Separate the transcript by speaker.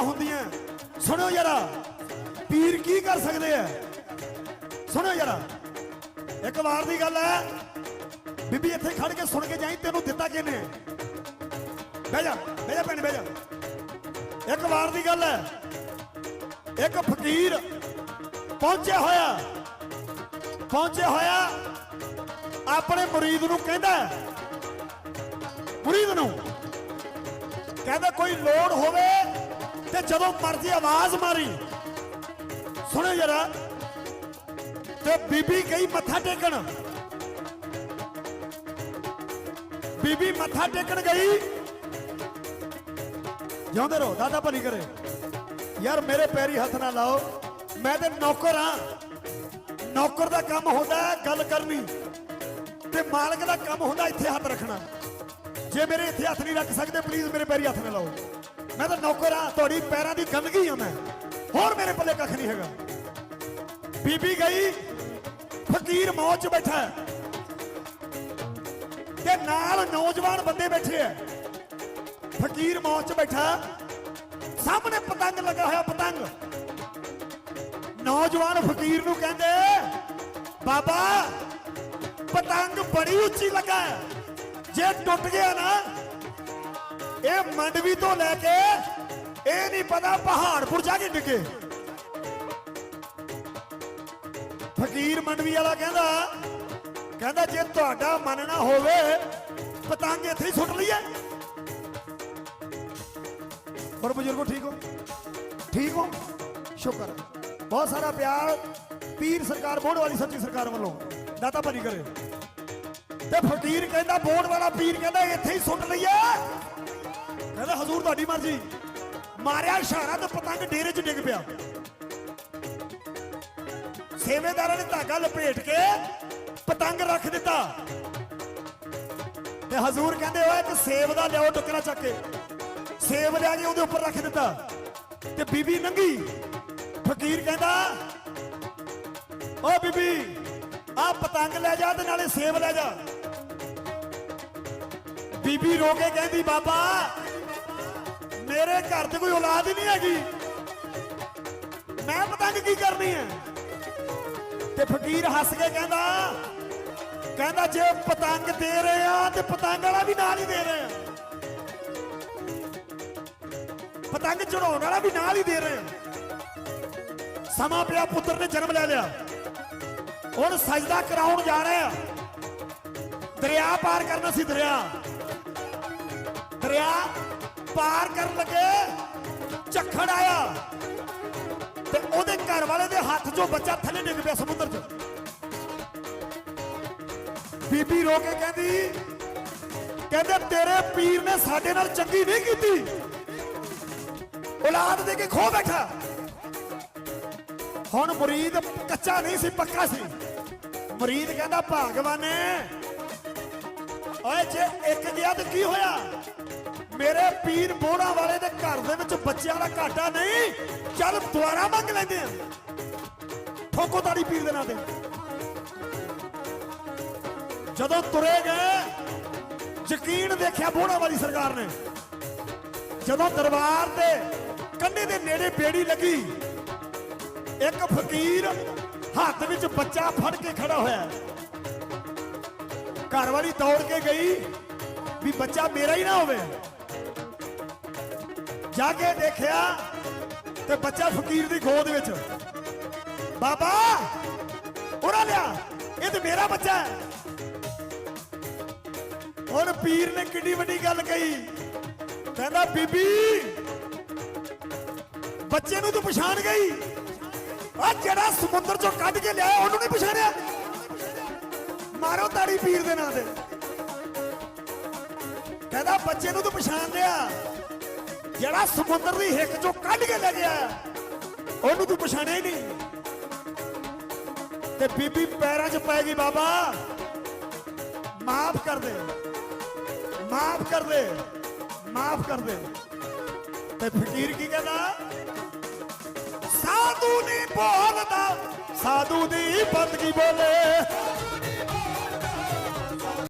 Speaker 1: ਹੁੰਦੀਆਂ। ਸੁਣਿਓ ਜਰਾ ਪੀਰ ਕੀ ਕਰ ਸਕਦੇ ਆ? ਸੁਣਿਓ ਜਰਾ ਇੱਕ ਵਾਰ ਦੀ ਗੱਲ ਹੈ ਬੀਬੀ ਇੱਥੇ ਖੜ ਕੇ ਸੁਣ ਕੇ ਜਾਈ ਤੈਨੂੰ ਦਿੱਤਾ ਕਿਹਨੇ? ਬਹਿ ਜਾ ਬਹਿ ਜਾ ਭੈਣ ਬਹਿ ਜਾ। ਇੱਕ ਵਾਰ ਦੀ ਗੱਲ ਹੈ ਇੱਕ ਫਕੀਰ ਪਹੁੰਚਿਆ ਹੋਇਆ ਪਹੁੰਚਿਆ ਹੋਇਆ ਆਪਣੇ ਮੁਰੀਦ ਨੂੰ ਕਹਿੰਦਾ ਹੈ, ਮੁਰੀਦ ਨੂੰ ਕਹਿੰਦਾ ਕੋਈ ਲੋੜ ਹੋਵੇ ਤੇ ਜਦੋਂ ਮਰਜ਼ੀ ਆਵਾਜ਼ ਮਾਰੀ। ਸੁਣੋ ਜਰਾ। ਤੇ ਬੀਬੀ ਗਈ ਮੱਥਾ ਟੇਕਣ। ਬੀਬੀ ਮੱਥਾ ਟੇਕਣ ਗਈ। ਜਿਉਂਦੇ ਰਹੋ, ਦਾਦਾ ਭਲੀ ਕਰੇ। ਯਾਰ ਮੇਰੇ ਪੈਰੀ ਹੱਥ ਨਾ ਲਾਓ। ਮੈਂ ਤੇ ਨੌਕਰ ਆ ਨੌਕਰ ਦਾ ਕੰਮ ਹੁੰਦਾ ਗੱਲ ਕਰਨੀ। ਤੇ ਮਾਲਕ ਦਾ ਕੰਮ ਹੁੰਦਾ ਇੱਥੇ ਹੱਥ ਰੱਖਣਾ। ਜੇ ਮੇਰੇ ਇੱਥੇ ਹੱਥ ਨਹੀਂ ਰੱਖ ਸਕਦੇ ਪਲੀਜ਼ ਮੇਰੇ ਪੈਰੀ ਹੱਥ ਨਾ ਲਾਓ। ਮੈਂ ਤਾਂ ਨੌਕਰ ਆ ਤੁਹਾਡੀ ਪੈਰਾਂ ਦੀ ਗੰਦਗੀ ਆ ਮੈਂ। ਹੋਰ ਮੇਰੇ ਪੱਲੇ ਕੱਖ ਨਹੀਂ ਹੈਗਾ। ਬੀਬੀ ਗਈ, ਫਕੀਰ ਮੌਜ 'ਚ ਬੈਠਾ ਤੇ ਨਾਲ ਨੌਜਵਾਨ ਬੰਦੇ ਬੈਠੇ ਐ ਫਕੀਰ ਮੌਜ 'ਚ ਬੈਠਾ ਸਾਹਮਣੇ ਪਤੰਗ ਲੱਗਾ ਹੋਇਆ ਪਤੰਗ। ਨੌਜਵਾਨ ਫਕੀਰ ਨੂੰ ਕਹਿੰਦੇ, ਬਾਬਾ, ਪਤੰਗ ਬੜੀ ਉੱਚੀ ਲੱਗਾ ਜੇ ਟੁੱਟ ਗਿਆ ਨਾ ਇਹ ਮੰਡਵੀ ਤੋਂ ਲੈ ਕੇ ਇਹ ਨਹੀਂ ਪਤਾ ਪਹਾੜਪੁਰ ਜਾ ਕੇ ਡਿੱਗੇ। ਫਕੀਰ ਮੰਡਵੀ ਵਾਲਾ ਕਹਿੰਦਾ ਕਹਿੰਦਾ ਜੇ ਤੁਹਾਡਾ ਮੰਨਣਾ ਹੋਵੇ, ਪਤੰਗ ਇੱਥੇ ਹੀ ਸੁੱਟ ਲਈਏ। ਪਰ ਬਜ਼ੁਰਗੋ ਠੀਕ ਹੋ? ਠੀਕ ਹੋ? ਸ਼ੁਕਰ ਬਹੁਤ ਸਾਰਾ ਪਿਆਰ ਪੀਰ ਸਰਕਾਰ ਬੋੜ ਵਾਲੀ ਸੱਚੀ ਸਰਕਾਰ ਵੱਲੋਂ। ਦਾਤਾ ਭਰੀ ਕਰੇ। ਤੇ ਫਕੀਰ ਕਹਿੰਦਾ ਬੋੜ ਵਾਲਾ ਪੀਰ ਕਹਿੰਦਾ, ਇੱਥੇ ਹੀ ਸੁੱਟ ਲਈਏ। ਕਹਿੰਦਾ, ਹਜ਼ੂਰ ਤੁਹਾਡੀ ਮਰਜ਼ੀ। ਮਾਰਿਆ ਇਸ਼ਾਰਾ ਤੇ ਪਤੰਗ ਡੇਰੇ 'ਚ ਡਿੱਗ ਪਿਆ। ਸੇਵੇਦਾਰਾਂ ਨੇ ਧਾਗਾ ਲਪੇਟ ਕੇ ਪਤੰਗ ਰੱਖ ਦਿੱਤਾ। ਤੇ ਹਜ਼ੂਰ ਕਹਿੰਦੇ, ਓਏ, ਇੱਕ ਸੇਬ ਦਾ ਲਿਆਓ ਟੁਕੜਾ ਚੱਕ ਕੇ। ਸੇਬ ਲਿਆ ਕੇ ਉਹਦੇ ਉੱਪਰ ਰੱਖ ਦਿੱਤਾ। ਤੇ ਬੀਬੀ ਨੰਗੀ, ਫਕੀਰ ਕਹਿੰਦਾ, ਓ ਬੀਬੀ, ਆ ਪਤੰਗ ਲੈ ਜਾ ਤੇ ਨਾਲੇ ਸੇਬ ਲੈ ਜਾ। ਬੀਬੀ ਰੋ ਕੇ ਕਹਿੰਦੀ, ਬਾਬਾ ਘਰ 'ਚ ਕੋਈ ਔਲਾਦ ਹੀ ਨਹੀਂ ਹੈਗੀ। ਮੈਂ ਪਤੰਗ ਕੀ ਕਰਨੀ ਹੈ ਤੇ ਫਕੀਰ ਹੱਸ ਕੇ ਕਹਿੰਦਾ ਕਹਿੰਦਾ ਜੇ ਪਤੰਗ ਦੇ ਰਹੇ ਆ, ਤੇ ਪਤੰਗ ਵਾਲਾ ਵੀ ਨਾਲ ਹੀ ਦੇ ਰਹੇ ਆ। ਪਤੰਗ ਚੜਾਉਣ ਵਾਲਾ ਵੀ ਨਾਲ ਹੀ ਦੇ ਰਹੇ ਆ। ਸਮਾਂ ਪਿਆ, ਪੁੱਤਰ ਨੇ ਜਨਮ ਲੈ ਲਿਆ। ਹੁਣ ਸਜਦਾ ਕਰਾਉਣ ਜਾ ਰਹੇ ਆ। ਦਰਿਆ ਪਾਰ ਕਰਨਾ ਸੀ ਦਰਿਆ। ਦਰਿਆ ਪਾਰ ਕਰਨ ਲੱਗੇ, ਝੱਖੜ ਆਇਆ। ਤੇ ਉਹਦੇ ਘਰ ਵਾਲੇ ਦੇ ਹੱਥ 'ਚੋਂ ਬੱਚਾ ਥੱਲੇ ਡਿੱਗ ਪਿਆ ਸਮੁੰਦਰ 'ਚ। ਬੀਬੀ ਰੋ ਕੇ ਕਹਿੰਦੀ, ਕਹਿੰਦੇ ਤੇਰੇ ਪੀਰ ਨੇ ਸਾਡੇ ਨਾਲ ਚੰਗੀ ਨਹੀਂ ਕੀਤੀ। ਔਲਾਦ ਦੇ ਕੇ ਖੋ ਬੈਠਾ। ਹੁਣ ਮੁਰੀਦ ਕੱਚਾ ਨਹੀਂ ਸੀ, ਪੱਕਾ ਸੀ। ਮੁਰੀਦ ਕਹਿੰਦਾ, ਭਾਗਵਾਨੇ, ਓਏ ਜੇ ਇੱਕ ਗਿਆ ਤੇ ਕੀ ਹੋਇਆ? ਮੇਰੇ ਪੀਰ ਬੋੜਾ ਵਾਲੇ ਦੇ ਘਰ ਦੇ ਵਿੱਚ ਬੱਚਿਆਂ ਦਾ ਘਾਟਾ ਨਹੀਂ। ਚੱਲ ਦੁਆਰਾ ਮੰਗ ਲੈਂਦੇ ਆ। ਠੋਕੋ ਤਾੜੀ ਪੀਰ ਦੇ ਨਾਂ ਤੇ। ਜਦੋਂ ਤੁਰੇ ਗਏ, ਯਕੀਨ ਦੇਖਿਆ ਬੋੜਾ ਵਾਲੀ ਸਰਕਾਰ ਨੇ। ਜਦੋਂ ਦਰਬਾਰ ਤੇ ਕੰਢੇ ਦੇ ਨੇੜੇ ਬੇੜੀ ਲੱਗੀ, ਇੱਕ ਫਕੀਰ ਹੱਥ ਵਿੱਚ ਬੱਚਾ ਫੜ ਕੇ ਖੜਾ ਹੋਇਆ। ਘਰ ਵਾਲੀ ਦੌੜ ਕੇ ਗਈ ਵੀ ਬੱਚਾ ਮੇਰਾ ਹੀ ਨਾ ਹੋਵੇ। ਜਾ ਕੇ ਦੇਖਿਆ ਤੇ ਬੱਚਾ ਫਕੀਰ ਦੀ ਗੋਦ ਵਿੱਚ। ਬਾਬਾ, ਉਰਾ ਲਿਆ। ਇਹ ਤੇ ਮੇਰਾ ਬੱਚਾ ਹੈ। ਹੁਣ ਪੀਰ ਨੇ ਕਿੱਡੀ ਵੱਡੀ ਗੱਲ ਕਹੀ। ਕਹਿੰਦਾ, ਬੀਬੀ, ਬੱਚੇ ਨੂੰ ਤੂੰ ਪਛਾਣ ਗਈ। ਆ ਜਿਹੜਾ ਸਮੁੰਦਰ ਚੋਂ ਕੱਢ ਕੇ ਲਿਆ ਉਹਨੂੰ ਨਹੀਂ ਪਛਾਣਿਆ। ਮਾਰੋ ਤਾੜੀ ਪੀਰ ਦੇ ਨਾਂ ਤੇ। ਕਹਿੰਦਾ, ਬੱਚੇ ਨੂੰ ਤੂੰ ਪਛਾਣ ਲਿਆ। ਜਿਹੜਾ ਸਮੁੰਦਰ ਦੀ ਹਿੱਕ ਚੋਂ ਕੱਢ ਕੇ ਲੈ ਗਿਆ, ਉਹਨੂੰ ਤੂੰ ਪਛਾਣਿਆ ਹੀ ਨਹੀਂ। ਤੇ ਬੀਬੀ ਪੈਰਾਂ 'ਚ ਪੈ ਗਈ ਬਾਬਾ। ਮਾਫ ਕਰ ਦੇ, ਮਾਫ ਕਰ ਦੇ, ਮਾਫ ਕਰ ਦੇ। ਤੇ ਫਕੀਰ ਕੀ ਕਹਿੰਦਾ? ਸਾਧੂ ਨਹੀਂ ਬੋਲਦਾ ਸਾਧੂ ਦੀ ਬੰਦਗੀ ਬੋਲੇ।